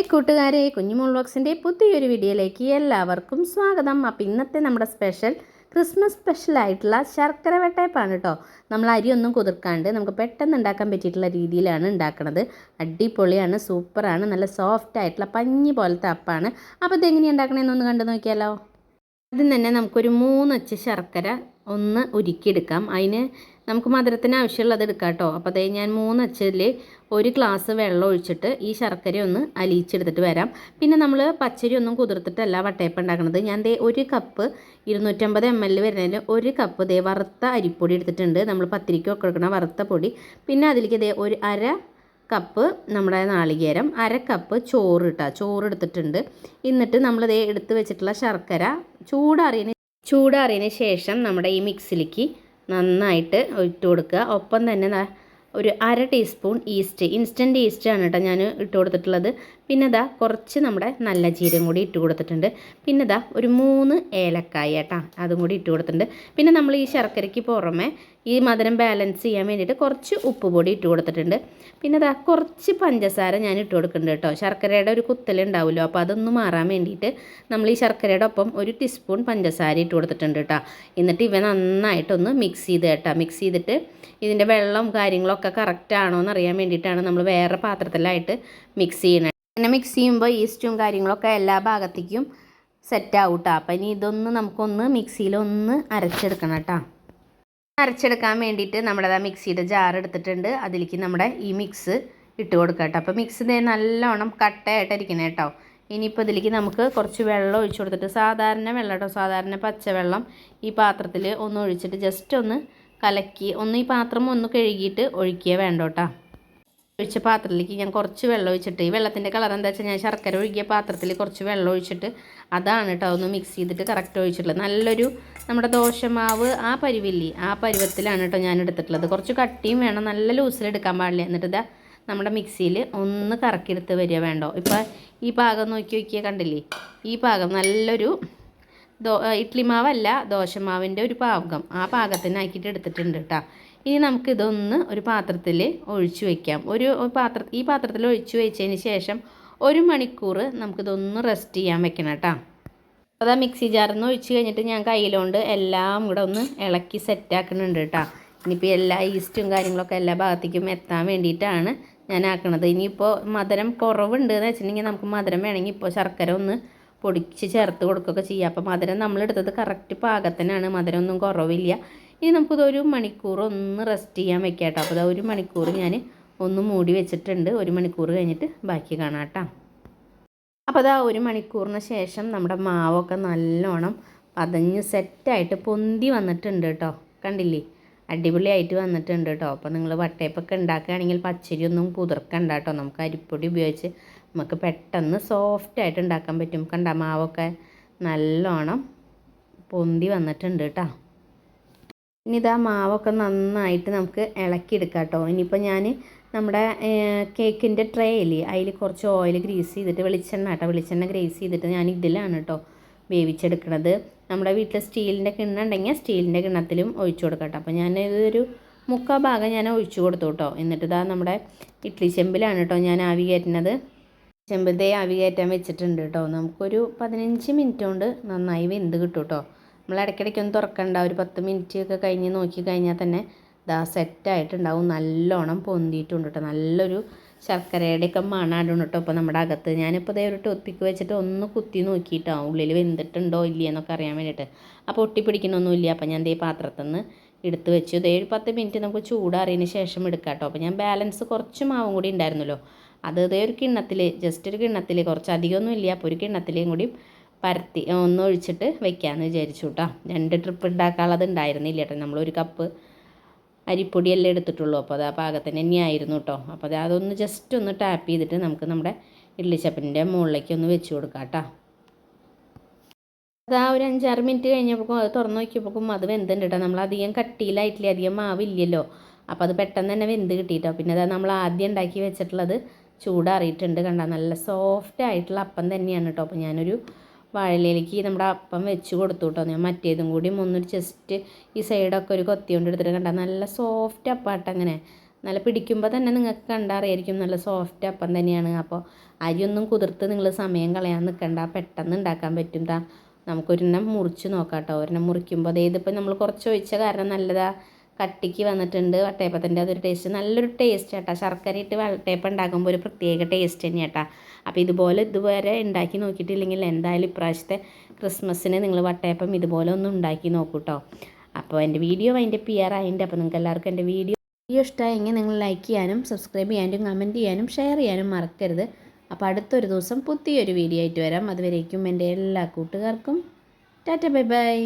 Hi കൂട്ടുകാരെ കുഞ്ഞുമോൾ ബോക്സിന്റെ പുതിയൊരു വീഡിയോയിലേക്ക് എല്ലാവർക്കും സ്വാഗതം. അപ്പോൾ ഇന്നത്തെ നമ്മുടെ സ്പെഷ്യൽ ക്രിസ്മസ് സ്പെഷ്യലായിട്ടുള്ള ശർക്കര വെട്ടയപ്പാണ് കേട്ടോ നമ്മൾ അരിയൊന്നും കുതിർക്കാണ്ട് നമുക്ക് പെട്ടെന്ന് ഉണ്ടാക്കാൻ പറ്റിയിട്ടുള്ള രീതിയിലാണ് ഉണ്ടാക്കുന്നത് അടിപൊളിയാണ് സൂപ്പറാണ് നല്ല സോഫ്റ്റ് ആയിട്ടുള്ള പഞ്ഞി പോലത്തെ അപ്പാണ്. അപ്പോൾ ഇതെങ്ങനെയാണ് ഉണ്ടാക്കണമെന്നൊന്ന് കണ്ടു നോക്കിയാലോ. ആദ്യം തന്നെ നമുക്കൊരു മൂന്നച്ച് ശർക്കര ഒന്ന് ഉരുക്കിയെടുക്കാം. അതിന് നമുക്ക് മധുരത്തിന് ആവശ്യമുള്ളത് എടുക്കാം കേട്ടോ അപ്പോൾ ഞാൻ മൂന്നച്ചിൽ ഒരു ഗ്ലാസ് വെള്ളം ഒഴിച്ചിട്ട് ഈ ശർക്കര ഒന്ന് അലിയിച്ചെടുത്തിട്ട് വരാം. പിന്നെ നമ്മൾ പച്ചരി ഒന്നും കുതിർത്തിട്ടല്ല വട്ടയപ്പം ഉണ്ടാക്കുന്നത് ഞാൻ ദേ ഒരു കപ്പ് ഇരുന്നൂറ്റമ്പത് എം എൽ വരുന്നതിൽ ഒരു കപ്പ് ദേ വറുത്ത അരിപ്പൊടി എടുത്തിട്ടുണ്ട്. നമ്മൾ പത്തിരിക്കൊക്കെ എടുക്കണ വറുത്ത പൊടി. പിന്നെ അതിലേക്ക് ദേ ഒരു അര കപ്പ് നമ്മുടെ നാളികേരം അര കപ്പ് ചോറ് ഇട്ടാ ചോറ് എടുത്തിട്ടുണ്ട്. എന്നിട്ട് നമ്മൾ ദേ എടുത്ത് വെച്ചിട്ടുള്ള ശർക്കര ചൂടാറിയതിന് ചൂടാറിയതിന് ശേഷം നമ്മുടെ ഈ മിക്സിലേക്ക് നന്നായിട്ട് ഇട്ട് കൊടുക്കുക. ഒപ്പം തന്നെ ഒരു അര ടീസ്പൂൺ ഈസ്റ്റ് ഇൻസ്റ്റന്റ് ഈസ്റ്റ് ആണ് കേട്ടോ ഞാൻ ഇട്ട് കൊടുത്തിട്ടുള്ളത്. പിന്നെ ഇതാ കുറച്ച് നമ്മുടെ നല്ല ജീരകം കൂടി ഇട്ട് കൊടുത്തിട്ടുണ്ട്. പിന്നെ ഇതാ ഒരു മൂന്ന് ഏലക്കായ കേട്ടോ അതും കൂടി ഇട്ട് കൊടുത്തിട്ടുണ്ട്. പിന്നെ നമ്മൾ ഈ ശർക്കരയ്ക്ക് പുറമെ ഈ മധുരം ബാലൻസ് ചെയ്യാൻ വേണ്ടിയിട്ട് കുറച്ച് ഉപ്പ് പൊടി ഇട്ട് കൊടുത്തിട്ടുണ്ട്. പിന്നെ ഇതാ കുറച്ച് പഞ്ചസാര ഞാൻ ഇട്ട് കൊടുക്കുന്നുണ്ട് കേട്ടോ. ശർക്കരയുടെ ഒരു കുത്തൽ കുത്തലുണ്ടാവുമല്ലോ അപ്പോൾ അതൊന്ന് മാറാൻ വേണ്ടിയിട്ട് നമ്മൾ ഈ ശർക്കരയുടെ ഒപ്പം ഒരു ടീസ്പൂൺ പഞ്ചസാര ഇട്ട് കൊടുത്തിട്ടുണ്ട് കേട്ടോ. എന്നിട്ട് ഇവ നന്നായിട്ടൊന്ന് മിക്സ് ചെയ്ത് കേട്ടോ. മിക്സ് ചെയ്തിട്ട് ഇതിന്റെ വെള്ളം കാര്യങ്ങളൊക്കെ കറക്റ്റ് ആണോ അറിയാൻ വേണ്ടിയിട്ടാണ് നമ്മൾ വേറെ പാത്രത്തിലായിട്ട് മിക്സ് ചെയ്യണത് പിന്നെ മിക്സ് ചെയ്യുമ്പോൾ ഈസ്റ്റും കാര്യങ്ങളൊക്കെ എല്ലാ ഭാഗത്തേക്കും സെറ്റ് ആവും കേട്ടോ അപ്പം ഇനി ഇതൊന്ന് നമുക്കൊന്ന് മിക്സിയിലൊന്ന് അരച്ചെടുക്കണം കേട്ടോ അരച്ചെടുക്കാൻ വേണ്ടിയിട്ട് നമ്മുടെ ആ മിക്സിയുടെ ജാർ എടുത്തിട്ടുണ്ട്. അതിലേക്ക് നമ്മുടെ ഈ മിക്സ് ഇട്ട് കൊടുക്കാം കേട്ടോ അപ്പോൾ മിക്സ് നല്ലോണം കട്ടയായിട്ടിരിക്കണേ കേട്ടോ ഇനിയിപ്പോൾ ഇതിലേക്ക് നമുക്ക് കുറച്ച് വെള്ളം ഒഴിച്ചു കൊടുത്തിട്ട് സാധാരണ വെള്ളം കേട്ടോ സാധാരണ പച്ചവെള്ളം ഈ പാത്രത്തിൽ ഒന്ന് ഒഴിച്ചിട്ട് ജസ്റ്റ് ഒന്ന് കലക്കി ഒന്ന് ഈ പാത്രം ഒന്ന് കഴുകിയിട്ട് ഒഴിക്കുക വേണ്ട കേട്ടോ ഒഴിച്ച പാത്രത്തിലേക്ക് ഞാൻ കുറച്ച് വെള്ളം ഒഴിച്ചിട്ട് ഈ വെള്ളത്തിന്റെ കളർ എന്താ വെച്ചാൽ ഞാൻ ശർക്കര ഒഴുകിയ പാത്രത്തിൽ കുറച്ച് വെള്ളം ഒഴിച്ചിട്ട് അതാണ് കേട്ടോ ഒന്ന് മിക്സ് ചെയ്തിട്ട് കറക്റ്റ് ഒഴിച്ചിട്ടുള്ളത്. നല്ലൊരു നമ്മുടെ ദോശമാവ് ആ പരുവില്ലേ ആ പരുവത്തിലാണ് കേട്ടോ ഞാൻ എടുത്തിട്ടുള്ളത്. കുറച്ച് കട്ടിയും വേണം നല്ല ലൂസിൽ എടുക്കാൻ പാടില്ല. എന്നിട്ട് ഇതാ നമ്മുടെ മിക്സിയിൽ ഒന്ന് കറക്കിയെടുത്ത് വരിക വേണ്ടോ? ഇപ്പോൾ ഈ ഭാഗം നോക്കി നോക്കിയാൽ കണ്ടില്ലേ? ഈ ഭാഗം നല്ലൊരു ദോ ഇഡ്ലി മാവല്ല ദോശമാവിന്റെ ഒരു പാകം. ആ പാകത്തിനാക്കിയിട്ട് എടുത്തിട്ടുണ്ട് കേട്ടോ ഇനി നമുക്കിതൊന്ന് ഒരു പാത്രത്തിൽ ഒഴിച്ചു വയ്ക്കാം ഒരു പാത്ര ഈ പാത്രത്തിൽ ഒഴിച്ചു വെച്ചതിന് ശേഷം ഒരു മണിക്കൂർ നമുക്കിതൊന്ന് റെസ്റ്റ് ചെയ്യാൻ വെക്കണം കേട്ടോ. അപ്പോൾ ആ മിക്സി ജാറിൽ നിന്ന് ഒഴിച്ച് കഴിഞ്ഞിട്ട് ഞാൻ കയ്യിലുകൊണ്ട് എല്ലാം കൂടെ ഒന്ന് ഇളക്കി സെറ്റാക്കുന്നുണ്ട് കേട്ടോ. ഇനിയിപ്പോൾ എല്ലാ ഈസ്റ്റും കാര്യങ്ങളൊക്കെ എല്ലാ ഭാഗത്തേക്കും എത്താൻ വേണ്ടിയിട്ടാണ് ഞാൻ ആക്കണത്. ഇനിയിപ്പോൾ മധുരം കുറവുണ്ട് എന്ന് വെച്ചിട്ടുണ്ടെങ്കിൽ നമുക്ക് മധുരം വേണമെങ്കിൽ ഇപ്പോൾ ശർക്കര ഒന്ന് പൊടിച്ച് ചേർത്ത് കൊടുക്കുകയൊക്കെ ചെയ്യാം. അപ്പോൾ മധുരം നമ്മളെടുത്തത് കറക്റ്റ് പാകത്തിനാണ്. മധുരം ഒന്നും കുറവില്ല. ഇനി നമുക്കിത് ഒരു മണിക്കൂർ ഒന്ന് റെസ്റ്റ് ചെയ്യാൻ വെക്കാം കേട്ടോ. അപ്പോൾ ഒരു മണിക്കൂർ ഞാൻ ഒന്ന് മൂടി വെച്ചിട്ടുണ്ട്. ഒരു മണിക്കൂർ കഴിഞ്ഞിട്ട് ബാക്കി കാണാം കേട്ടോ. അപ്പോൾ അതാ ഒരു മണിക്കൂറിന് ശേഷം നമ്മുടെ മാവൊക്കെ നല്ലോണം പതഞ്ഞ് സെറ്റായിട്ട് പൊന്തി വന്നിട്ടുണ്ട് കേട്ടോ. കണ്ടില്ലേ? അടിപൊളിയായിട്ട് വന്നിട്ടുണ്ട് കേട്ടോ. അപ്പോൾ നിങ്ങൾ വട്ടയപ്പൊക്കെ ഉണ്ടാക്കുകയാണെങ്കിൽ പച്ചരി ഒന്നും കുതിർക്കണ്ട കേട്ടോ. നമുക്ക് അരിപ്പൊടി ഉപയോഗിച്ച് നമുക്ക് പെട്ടെന്ന് സോഫ്റ്റായിട്ട് ഉണ്ടാക്കാൻ പറ്റും. കണ്ട? മാവൊക്കെ നല്ലോണം പൊന്തി വന്നിട്ടുണ്ട് കേട്ടോ. ഇനി ഇതാ മാവൊക്കെ നന്നായിട്ട് നമുക്ക് ഇളക്കിയെടുക്കാം കേട്ടോ ഇനിയിപ്പോൾ ഞാൻ നമ്മുടെ കേക്കിന്റെ ട്രേ ഇല്ലേ അതിൽ കുറച്ച് ഓയിൽ ഗ്രീസ് ചെയ്തിട്ട് വെളിച്ചെണ്ണ കേട്ടോ വെളിച്ചെണ്ണ ഗ്രീസ് ചെയ്തിട്ട് ഞാൻ ഇതിലാണ് കേട്ടോ വേവിച്ചെടുക്കണത്. നമ്മുടെ വീട്ടിൽ സ്റ്റീലിന്റെ കിണ്ണ ഉണ്ടെങ്കിൽ സ്റ്റീലിന്റെ കിണ്ണത്തിലും ഒഴിച്ചു കൊടുക്കട്ടോ. കേട്ടോ അപ്പോൾ ഞാൻ ഇതൊരു മുക്കാ ഭാഗം ഞാൻ ഒഴിച്ചു കൊടുത്തു കേട്ടോ എന്നിട്ട് ഇതാ നമ്മുടെ ഇഡ്ലി ചെമ്പിലാണ് കേട്ടോ ഞാൻ ആവി കയറ്റുന്നത്. ചെമ്പിലത്തെ ആവി കയറ്റാൻ വെച്ചിട്ടുണ്ട് കേട്ടോ നമുക്കൊരു പതിനഞ്ച് മിനിറ്റ് കൊണ്ട് നന്നായി വെന്ത് കിട്ടും കേട്ടോ നമ്മൾ ഇടയ്ക്കിടയ്ക്ക് ഒന്ന് തുറക്കണ്ട. ഒരു പത്ത് മിനിറ്റ് ഒക്കെ കഴിഞ്ഞ് നോക്കി കഴിഞ്ഞാൽ തന്നെ ഇതാ സെറ്റായിട്ടുണ്ടാവും നല്ലോണം പൊന്തിയിട്ടുണ്ട് കേട്ടോ നല്ലൊരു ശർക്കരയുടെയൊക്കെ മണാടുണ്ട് കേട്ടോ ഇപ്പോൾ നമ്മുടെ അകത്ത്. ഞാനിപ്പോൾ ഇതേ ഒരു ടോപ്പിക്ക് വെച്ചിട്ട് ഒന്ന് കുത്തി നോക്കിയിട്ടോ. ഉള്ളിൽ വെന്തിട്ടുണ്ടോ ഇല്ല എന്നൊക്കെ അറിയാൻ വേണ്ടിയിട്ട്. അപ്പോൾ ഒട്ടിപ്പിടിക്കണമൊന്നുമില്ല അപ്പോൾ ഞാൻ ദേ പാത്രത്തിൽ നിന്ന് എടുത്ത് വെച്ചു. ഇതേ ഒരു പത്ത് മിനിറ്റ് നമുക്ക് ചൂടാറിയതിന് ശേഷം എടുക്കാം കേട്ടോ അപ്പോൾ ഞാൻ ബാലൻസ് കുറച്ച് മാവും കൂടി ഉണ്ടായിരുന്നല്ലോ. അത് ഇതേ ഒരു കിണ്ണത്തിൽ ജസ്റ്റ് ഒരു കിണ്ണത്തിൽ കുറച്ച് അധികമൊന്നും ഇല്ല അപ്പോൾ ഒരു കിണ്ണത്തിലേയും കൂടി പരത്തി ഒന്നൊഴിച്ചിട്ട് വെക്കാമെന്ന് വിചാരിച്ചു കേട്ടോ രണ്ട് ട്രിപ്പ് ഉണ്ടാക്കാനുള്ളത് ഉണ്ടായിരുന്നില്ല കേട്ടോ നമ്മളൊരു കപ്പ് അരിപ്പൊടിയല്ലേ എടുത്തിട്ടുള്ളൂ. അപ്പോൾ അത് ആ പാകത്തിന് തന്നെയായിരുന്നു കേട്ടോ അപ്പോൾ അത് അതൊന്ന് ജസ്റ്റ് ഒന്ന് ടാപ്പ് ചെയ്തിട്ട് നമുക്ക് നമ്മുടെ ഇഡ്ലിച്ചപ്പന്റെ മുകളിലേക്ക് ഒന്ന് വെച്ച് കൊടുക്കാം കേട്ടോ അത് ആ ഒരു അഞ്ചാറ് മിനിറ്റ് കഴിഞ്ഞപ്പോൾ അത് തുറന്ന് നോക്കിയപ്പോഴും അത് വെന്തുണ്ട് കേട്ടോ നമ്മൾ അധികം കട്ടിയിലായിട്ടില്ല അധികം മാവില്ലല്ലോ. അപ്പോൾ അത് പെട്ടെന്ന് തന്നെ വെന്ത് കിട്ടിയിട്ടോ പിന്നെ അത് നമ്മൾ ആദ്യം ഉണ്ടാക്കി വെച്ചിട്ടുള്ളത് ചൂടാറിയിട്ടുണ്ട് കണ്ട. നല്ല സോഫ്റ്റ് ആയിട്ടുള്ള അപ്പം തന്നെയാണ് കേട്ടോ അപ്പോൾ ഞാനൊരു വാഴയിലേക്ക് നമ്മുടെ അപ്പം വെച്ച് കൊടുത്തു കേട്ടോ ഞാൻ മറ്റേതും കൂടി ഒന്നൊരു ജസ്റ്റ് ഈ സൈഡൊക്കെ ഒരു കൊത്തി കൊണ്ട് എടുത്തിട്ട് കണ്ട നല്ല സോഫ്റ്റ് അപ്പാട്ട് അങ്ങനെ. നല്ല പിടിക്കുമ്പോൾ തന്നെ നിങ്ങൾക്ക് കണ്ടറിയായിരിക്കും നല്ല സോഫ്റ്റ് അപ്പം തന്നെയാണ്. അപ്പോൾ അരിയൊന്നും കുതിർത്ത് നിങ്ങൾ സമയം കളയാൻ നിൽക്കണ്ട പെട്ടെന്ന് ഉണ്ടാക്കാൻ പറ്റും താ നമുക്കൊരെണ്ണം മുറിച്ച് നോക്കാം കേട്ടോ ഒരെണ്ണം മുറിക്കുമ്പോൾ അതായത് ഇപ്പം നമ്മൾ കുറച്ച് ഒഴിച്ച കാരണം നല്ലതാ. കട്ടിക്ക് വന്നിട്ടുണ്ട് വട്ടയപ്പത്തിന്റെ അതൊരു ടേസ്റ്റ് നല്ലൊരു ടേസ്റ്റ് കേട്ടോ ശർക്കര ഇട്ട് വട്ടയപ്പം ഉണ്ടാക്കുമ്പോൾ ഒരു പ്രത്യേക ടേസ്റ്റ് തന്നെയാണ് കേട്ടോ അപ്പോൾ ഇതുപോലെ ഇതുവരെ ഉണ്ടാക്കി നോക്കിയിട്ടില്ലെങ്കിൽ എന്തായാലും ഇപ്രാവശ്യത്തെ ക്രിസ്മസിന് നിങ്ങൾ വട്ടയപ്പം ഇതുപോലെ ഒന്ന് ഉണ്ടാക്കി നോക്കൂ കേട്ടോ അപ്പോൾ എന്റെ വീഡിയോ അതിന്റെ പി ആർ ആയിന്റെ അപ്പോൾ നിങ്ങൾക്ക് എല്ലാവർക്കും എന്റെ വീഡിയോ വീഡിയോ ഇഷ്ടമായെങ്കിൽ നിങ്ങൾ ലൈക്ക് ചെയ്യാനും സബ്സ്ക്രൈബ് ചെയ്യാനും കമന്റ് ചെയ്യാനും ഷെയർ ചെയ്യാനും മറക്കരുത്. അപ്പോൾ അടുത്തൊരു ദിവസം പുതിയൊരു വീഡിയോ ആയിട്ട് വരാം. അതുവരേക്കും എന്റെ എല്ലാ കൂട്ടുകാർക്കും. Tata bye bye.